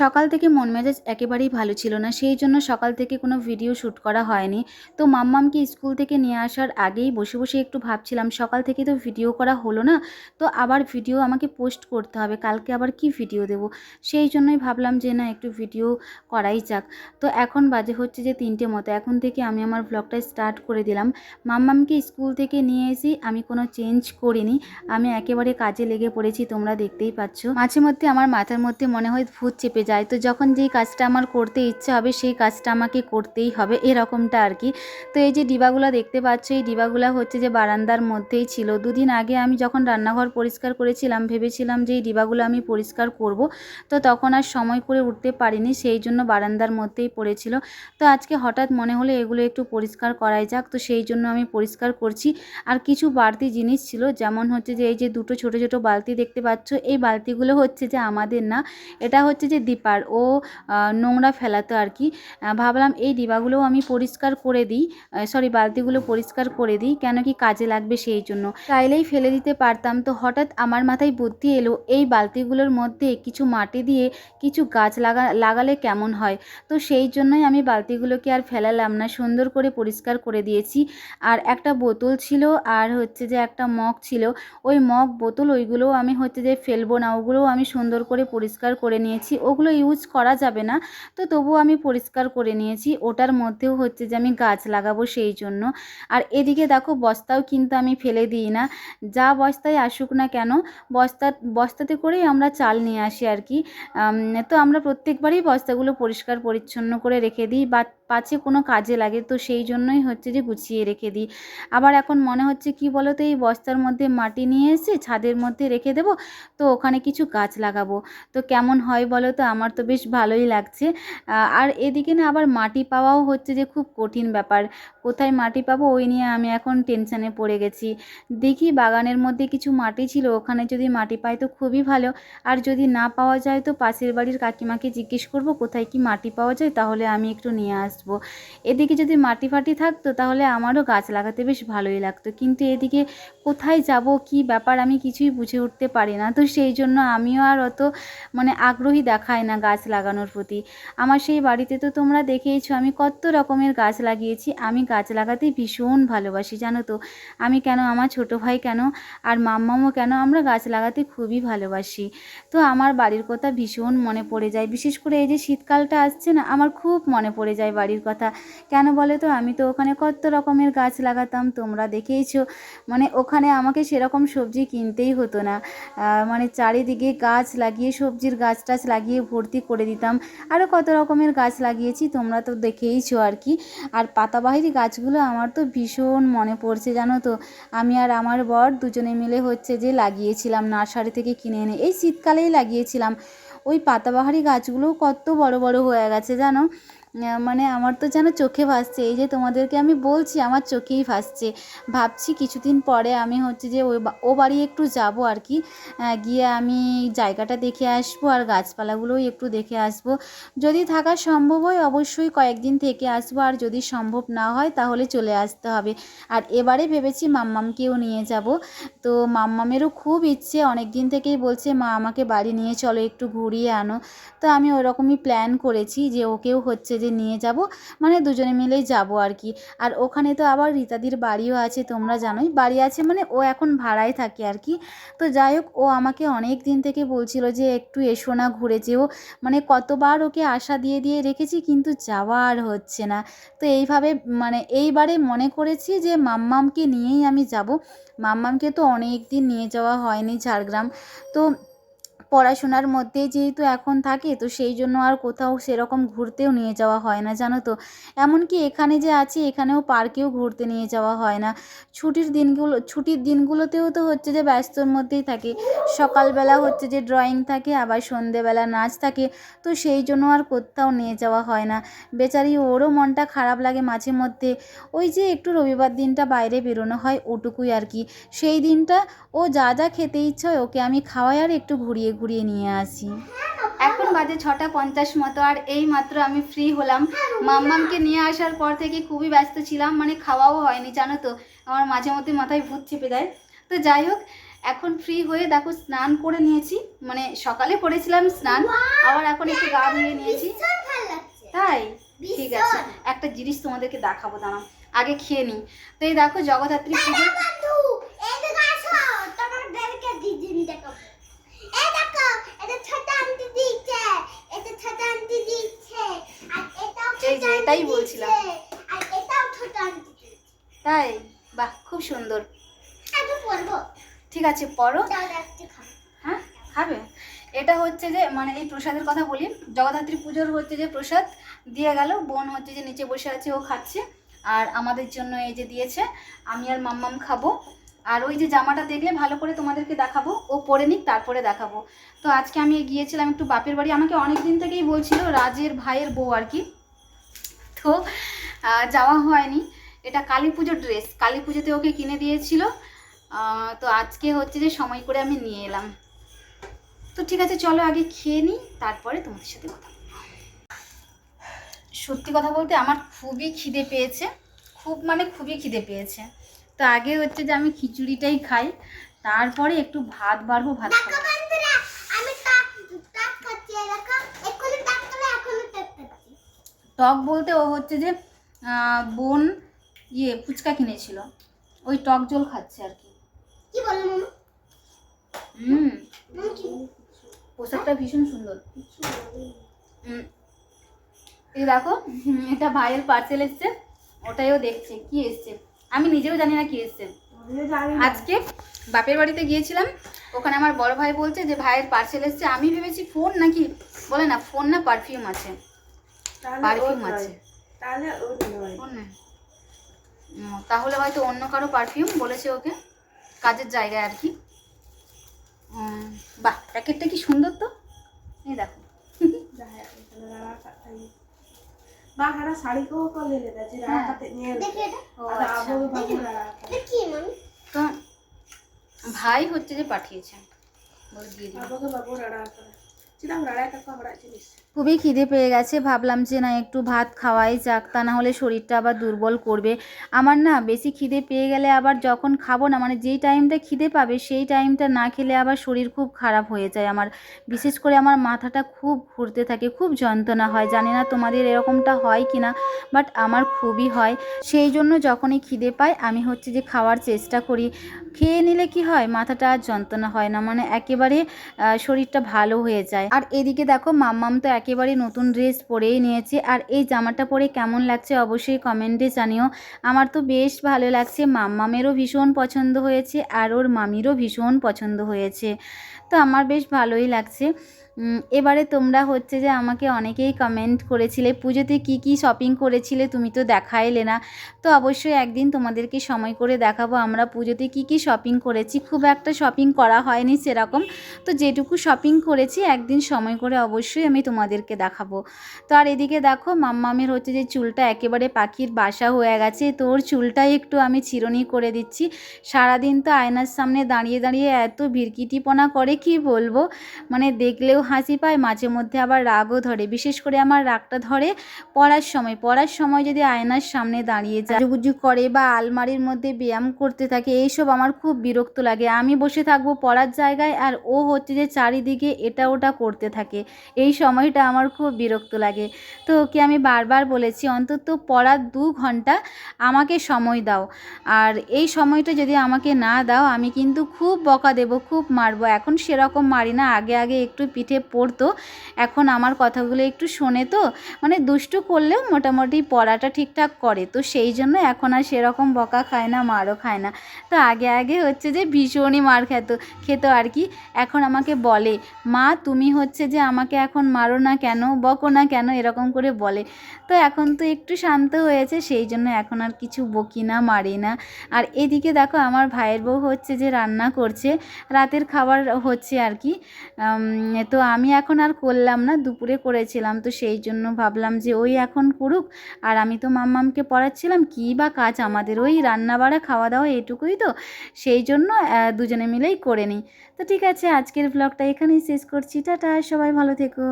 সকাল থেকে মন মেজাজ একেবারেই ভালো ছিল না, সেই জন্য সকাল থেকে কোনো ভিডিও শ্যুট করা হয়নি। তো মাম্মামকে স্কুল থেকে নিয়ে আসার আগেই বসে বসে একটু ভাবছিলাম, সকাল থেকে তো ভিডিও করা হলো না, তো আবার ভিডিও আমাকে পোস্ট করতে হবে, কালকে আবার কি ভিডিও দেব? সেই জন্যই ভাবলাম যে না, একটু ভিডিও করাই যাক। তো এখন বাজে হচ্ছে যে তিনটে মতো, এখন থেকে আমি আমার ব্লগটা স্টার্ট করে দিলাম। মাম্মামকে স্কুল থেকে নিয়ে এসে আমি কোনো চেঞ্জ করিনি, আমি একেবারে কাজে লেগে পড়েছি, তোমরা দেখতেই পাচ্ছ। মাঝে মধ্যে আমার মাথার মধ্যে মনে হয় ভূত চেপে যায়। তো যখন যেই কাজটা আমার করতে ইচ্ছে হবে, সেই কাজটা আমাকে করতেই হবে, এরকমটা আর কি। তো এই যে ডিবাগুলো দেখতে পাচ্ছ, এই ডিবাগুলো হচ্ছে যে বারান্দার মধ্যেই ছিল। দুদিন আগে আমি যখন রান্নাঘর পরিষ্কার করেছিলাম, ভেবেছিলাম যে এই ডিবাগুলো আমি পরিষ্কার করব, তো তখন আর সময় করে উঠতে পারিনি, সেই জন্য বারান্দার মধ্যেই পড়েছিল। তো আজকে হঠাৎ মনে হলো এগুলো একটু পরিষ্কার করাই যাক, তো সেই জন্য আমি পরিষ্কার করছি। আর কিছু বাড়তি জিনিস ছিল, যেমন হচ্ছে যে এই যে দুটো ছোট ছোট বালতি দেখতে পাচ্ছ, এই বালতিগুলো হচ্ছে যে আমাদের না, এটা হচ্ছে যে দীপার। ও নোংরা ফেলাতো আর কি। ভাবলাম এই ডিবাগুলোও আমি পরিষ্কার করে দিই। সরি বালতিগুলো পরিষ্কার করে দিই, কেন কি কাজে লাগবে সেই জন্য। চাইলেই ফেলে দিতে পারতাম। তো হঠাৎ আমার মাথায় বুদ্ধি এলো, এই বালতিগুলোর মধ্যে কিছু মাটি দিয়ে কিছু গাছ লাগা, লাগালে কেমন হয়? তো সেই জন্যই আমি বালতিগুলোকে আর ফেলালাম না, সুন্দর করে পরিষ্কার করে দিয়েছি। আর একটা বোতল ছিল, আর হচ্ছে যে একটা মগ ছিল। ওই মগ, বোতল ওইগুলোও আমি হচ্ছে যে ফেলব না, ওগুলোও আমি সুন্দর করে পরিষ্কার করে নিয়েছি। ওগুলো ইউজ করা যাবে না। তো তবুও আমি পরিষ্কার করে নিয়েছি। ওটার মধ্যেও হচ্ছে যে আমি গাছ লাগাবো সেই জন্য। আর এদিকে দেখো বস্তাও কিন্তু আমি ফেলে দিই না। যা বস্তায় আসুক না কেন, বস্তা, বস্তাতে করেই আমরা চাল নিয়ে আসি আর কি। তো আমরা প্রত্যেকবারই বস্তাগুলো পরিষ্কার পরিচ্ছন্ন করে রেখে দিই বা পাছে কোনো কাজে লাগে, তো সেই জন্যই হচ্ছে যে গুছিয়ে রেখে দিই। আবার এখন মনে হচ্ছে কি বলো তো এই বস্তার মধ্যে মাটি নিয়ে এসে ছাদের মধ্যে রেখে দেব, তো ওখানে কিছু গাছ লাগাবো। তো কেমন হয় বলো তো আমার তো বেশ ভালোই লাগছে। আর এদিকে না আবার মাটি পাওয়াও হচ্ছে যে খুব কঠিন ব্যাপার। কোথায় মাটি পাবো ওই নিয়ে আমি এখন টেনশানে পড়ে গেছি। দেখি বাগানের মধ্যে কিছু মাটি ছিল, ওখানে যদি মাটি পাই তো খুবই ভালো। আর যদি না পাওয়া যায় তো পাশের বাড়ির কাকিমাকে জিজ্ঞেস করব, কোথায় কি মাটি পাওয়া যায়, তাহলে আমি একটু নিয়ে আসব। এদিকে যদি মাটি ফাটি থাকতো, তাহলে আমারও গাছ লাগাতে বেশ ভালোই লাগতো। কিন্তু এদিকে কোথায় যাব, কি ব্যাপার আমি কিছুই বুঝে উঠতে পারি না। তো সেই জন্য আমিও আর অত মানে আগ্রহী দেখাই না গাছ লাগানোর প্রতি। আমার সেই বাড়িতে তো তোমরা দেখেইছো, আমি কত রকমের গাছ লাগিয়েছি, আমি গাছ লাগাতে ভীষণ ভালোবাসি, জানো তো। আমি কেন, আমার ছোট ভাই কেন, আর মাম্মামও কেন, আমরা গাছ লাগাতে খুবই ভালোবাসি। তো আমার বাড়ির কথা ভীষণ মনে পড়ে যায়। বিশেষ করে এই যে শীতকালটা আসছে না, আমার খুব মনে পড়ে যায় বাড়ির কথা। কেন বলে তো, আমি তো ওখানে কত রকমের গাছ লাগাতাম, তোমরা দেখেইছো। মানে ওখানে আমাকে সেরকম সবজি কিনতেই হতো না। মানে চারিদিকে গাছ লাগিয়ে, সবজির গাছ টাছ লাগিয়ে ভর্তি করে দিতাম। আরও কত রকমের গাছ লাগিয়েছি, তোমরা তো দেখেইছো আর কি। আর পাতাবাহারি গাছগুলো আমার তো ভীষণ মনে পড়ছে, জানো তো। আমি আর আমার বর দুজনে মিলে হচ্ছে যে লাগিয়েছিলাম নার্সারি থেকে কিনে এনে। এই শীতকালেই লাগিয়েছিলাম। ওই পাতাবাহারি গাছগুলো কত বড় বড় হয়ে গেছে, জানো? মানে আমার তো যেন চোখে ভাসছে, এই যে তোমাদেরকে আমি বলছি আমার চোখেই ভাসছে। ভাবছি কিছুদিন পরে আমি হচ্ছে যে ওই ও বাড়ি একটু যাব আর কি। গিয়ে আমি জায়গাটা দেখে আসব আর গাছপালাগুলোও একটু দেখে আসব। যদি থাকা সম্ভব হয় অবশ্যই কয়েকদিন থেকে আসব, আর যদি সম্ভব না হয় তাহলে চলে আসতে হবে। আর এবারে ভেবেছি মাম্মামকেও নিয়ে যাব। তো মাম্মামেরও খুব ইচ্ছে অনেক দিন থেকেই বলছে, মা, আমাকে বাড়ি নিয়ে চলো, একটু ঘুরিয়ে আনো। তো আমি ওরকমই প্ল্যান করেছি যে ওকেও হচ্ছে যে নিয়ে যাব মানে দুজনে মিলেই যাব আর কি আর ওখানে তো আবার রীতাদির বাড়িও আছে, তোমরা জানোই। বাড়ি আছে মানে ও এখন ভাড়ায় থাকে আর কি তো যাই হোক, ও আমাকে অনেক দিন থেকে বলছিল যে একটু এসো না, ঘুরে যেও। মানে কতবার ওকে আশা দিয়ে দিয়ে রেখেছি, কিন্তু যাওয়া আর হচ্ছে না। তো এইভাবে মানে এইবারে মনে করেছি যে মাম্মামকে নিয়েই আমি যাব। মাম্মামকে তো অনেক দিন নিয়ে যাওয়া হয়নি ঝাড়গ্রাম। তো পড়াশোনার মধ্যে যেহেতু এখন থাকে, তো সেই জন্য আর কোথাও সেরকম ঘুরতেও নিয়ে যাওয়া হয় না, জানো তো। এমনকি এখানে যে আছি, এখানেও পার্কেও ঘুরতে নিয়ে যাওয়া হয় না। ছুটির দিনগুলো, ছুটির দিনগুলোতেও তো হচ্ছে যে ব্যস্তর মধ্যেই থাকে। সকালবেলা হচ্ছে যে ড্রয়িং থাকে, আবার সন্ধেবেলা নাচ থাকে, তো সেই জন্য আর কোথাও নিয়ে যাওয়া হয় না। বেচারি, ওরও মনটা খারাপ লাগে মাঝে মধ্যে। ওই যে একটু রবিবার দিনটা বাইরে বেরোনো হয়, ওটুকুই আর কি। সেই দিনটা ও যা যা খেতে ইচ্ছা হয়, ওকে আমি খাওয়াই আর একটু ঘুরিয়ে ঘুরিয়ে নিয়ে আসি। এখন বাজে ছটা পঞ্চাশ মতো আর এই মাত্র আমি ফ্রি হলাম। মাম্মামকে নিয়ে আসার পর থেকে খুবই ব্যস্ত ছিলাম মানে খাওয়াও হয়নি, জানো তো? আমার মাঝে মধ্যে মাথায় ভূত চেপে দেয়। তো যাই হোক, এখন ফ্রি হয়ে দেখো স্নান করে নিয়েছি। মানে সকালে করেছিলাম স্নান, আবার এখন একটু গা ধুয়ে নিয়েছি। তাই? ঠিক আছে। একটা জিনিস তোমাদেরকে দেখাবো, দাঁড়াও। আগে খেয়ে নিই। তো এই দেখো জগদ্ধাত্রী পুজো বন্ধু এদিকে আসো তোমাদেরকে দিদিন দেখাবো এই দেখো এটা ছোট আন্টি দিচ্ছে এটা ছোট আন্টি দিচ্ছে আর এটাও এটাই বলছিলাম। তাই? বাহ, খুব সুন্দর। ঠিক আছে, পড়ো। হ্যাঁ খাবে? এটা হচ্ছে যে মানে এই প্রসাদের কথা বলি। জগদ্ধাত্রী পুজোর হচ্ছে যে প্রসাদ দিয়ে গেল। বোন হচ্ছে যে নিচে বসে আছে, ও খাচ্ছে। আর আমাদের জন্য এই যে দিয়েছে, আমি আর মাম্মাম খাব। আর ওই যে জামাটা দেখলে ভালো করে তোমাদেরকে দেখাবো। ও পরে নিক, তারপরে দেখাবো। তো আজকে আমি গিয়েছিলাম একটু বাপের বাড়ি। আমাকে অনেক দিন থেকেই বলছিল, রাজের ভাইয়ের বউ আর কি। তো যাওয়া হয়নি। এটা কালী পুজোর ড্রেস কালী পুজোতে ওকে কিনে দিয়েছিল। তো আজকে হচ্ছে যে সময় করে আমি নিয়ে এলাম। তো ঠিক আছে, চলো আগে খেয়ে নিই, তারপরে তোমাদের সাথে কথা সত্যি কথা বলতে আমার খুবই খিদে পেয়েছে। খুব মানে খুবই খিদে পেয়েছে। তো আগে হচ্ছে যে আমি খিচুড়িটাই খাই, তারপরে একটু ভাত বাড়বো, ভাত খাব বন্ধুরা আমি টাক টাক খাচ্ছি এই দেখো এক্ষুনি টাক করে এখনও টাক খাচ্ছি টক বলতে ও হচ্ছে যে বোন ইয়ে ফুচকা কিনেছিল। ওই টক জল খাচ্ছে আর কি। কি হুম। পোশাকটা ভীষণ সুন্দর। এই দেখো এটা ভাইয়ের পার্সেল এসছে। ওটাইও দেখছে কি এসছে? আমি নিজেও জানি না কি এসছে। আজকে বাপের বাড়িতে গিয়েছিলাম ওখানে আমার বড় ভাই বলছে যে ভাইয়ের পার্সেল এসছে। আমি ভেবেছি ফোন নাকি? বলে না ফোন না পারফিউম আছে। পারফিউম আছে। তাহলে তাহলে হয়তো অন্য কারও পারফিউম বলেছে ওকে। কাজের জায়গায় আর কি। বাহ প্যাকেটটা কি সুন্দর তো? এই দেখো। হ্যাঁ। ও আচ্ছা। তো ভাই হচ্ছে যে পাঠিয়েছেন দিয়ে বাবু রাড়া খুবই খিদে পেয়ে গেছে, ভাবলাম যে না, একটু ভাত খাওয়াই যাক, তা না হলে শরীরটা আবার দুর্বল করবে। আমার না বেশি খিদে পেয়ে গেলে আবার যখন খাব না মানে যেই টাইমটা খিদে পাবে সেই টাইমটা না খেলে আবার শরীর খুব খারাপ হয়ে যায় আমার। বিশেষ করে আমার মাথাটা খুব ঘুরতে থাকে, খুব যন্ত্রণা হয়। জানি না তোমাদের এরকমটা হয় কি না বাট আমার খুবই হয়। সেই জন্য যখনই খিদে পাই আমি হচ্ছে যে খাওয়ার চেষ্টা করি। খেয়ে নিলে কি হয়, মাথাটা আর যন্ত্রণা হয় না মানে একেবারে শরীরটা ভালো হয়ে যায়। আর এদিকে দেখো মাম্মাম তো একেবারে নতুন ড্রেস পরেই নিয়েছে। আর এই জামাটা পরে কেমন লাগছে অবশ্যই কমেন্টে জানিও। আমার তো বেশ ভালো লাগছে, মাম্মামেরও ভীষণ পছন্দ হয়েছে আর ওর মামিরও ভীষণ পছন্দ হয়েছে। তো আমার বেশ ভালোই লাগছে। এবারে তোমরা হচ্ছে যে আমাকে অনেকেই কমেন্ট করেছিলে, পুজোতে কি কি শপিং করেছিলে তুমি তো দেখাইলে না। তো অবশ্যই একদিন তোমাদেরকে সময় করে দেখাবো, আমরা পুজোতে কি কি শপিং করেছি, খুব একটা শপিং করা হয়নি সেরকম। তো যেটুকু শপিং করেছি, একদিন সময় করে অবশ্যই আমি তোমাদেরকে দেখাবো। তো আর এদিকে দেখো, মাম্মামের হচ্ছে যে চুলটা একেবারে পাখির বাসা হয়ে গেছে তো ওর চুলটাই একটু আমি চিরনি করে দিচ্ছি। সারাদিন তো আয়নার সামনে দাঁড়িয়ে দাঁড়িয়ে এত ভিরকিটিপনা করে, কি বলব? মানে দেখলেও হাসি পায়, মাঝে মধ্যে আবার রাগও ধরে। বিশেষ করে আমার রাগটা ধরে পড়ার সময়। পড়ার সময় যদি আয়নার সামনে দাঁড়িয়ে যায় গুজু করে বা আলমারির মধ্যে ব্যায়াম করতে থাকে, এইসব আমার খুব বিরক্ত লাগে। আমি বসে থাকব পড়ার জায়গায় আর ও হচ্ছে যে চারিদিকে এটা ওটা করতে থাকে। এই সময়টা আমার খুব বিরক্ত লাগে। তো ওকে আমি বারবার বলেছি, অন্তত পড়ার দু ঘণ্টা আমাকে সময় দাও। আর এই সময়টা যদি আমাকে না দাও, আমি কিন্তু খুব বকা দেবো, খুব মারবো। এখন সেরকম মারি না। আগে আগে একটু পিঠে পড়তো, এখন আমার কথাগুলো একটু শোনে তো মানে দুষ্টু করলেও মোটামুটি পড়াটা ঠিকঠাক করে। তো সেই জন্য এখন আর সেরকম বকা খায় না, মারও খায় না। তো আগে আগে হচ্ছে যে ভীষণই মার খেত খেত আর কি। এখন আমাকে বলে, মা, তুমি হচ্ছে যে আমাকে এখন মারো না কেন, বকো না কেন? এরকম করে বলে। তো এখন তো একটু শান্ত হয়েছে, সেই জন্য এখন আর কিছু বকি না, মারি না। আর এদিকে দেখো আমার ভাইয়ের বউ হচ্ছে যে রান্না করছে, রাতের খাবার হচ্ছে আর কি। তো আমি এখন আর করলাম না, দুপুরে করেছিলাম। তো সেই জন্য ভাবলাম যে ওই এখন করুক। আর আমি তো মাম্মামকে পড়াচ্ছিলাম, কী বা কাজ আমাদের ওই রান্না বাড়া খাওয়া দাওয়া এটুকুই তো। সেই জন্য দুজনে মিলেই করে নিই। তো ঠিক আছে, আজকের ব্লগটা এখানেই শেষ করছি। টাটা, সবাই ভালো থেকো।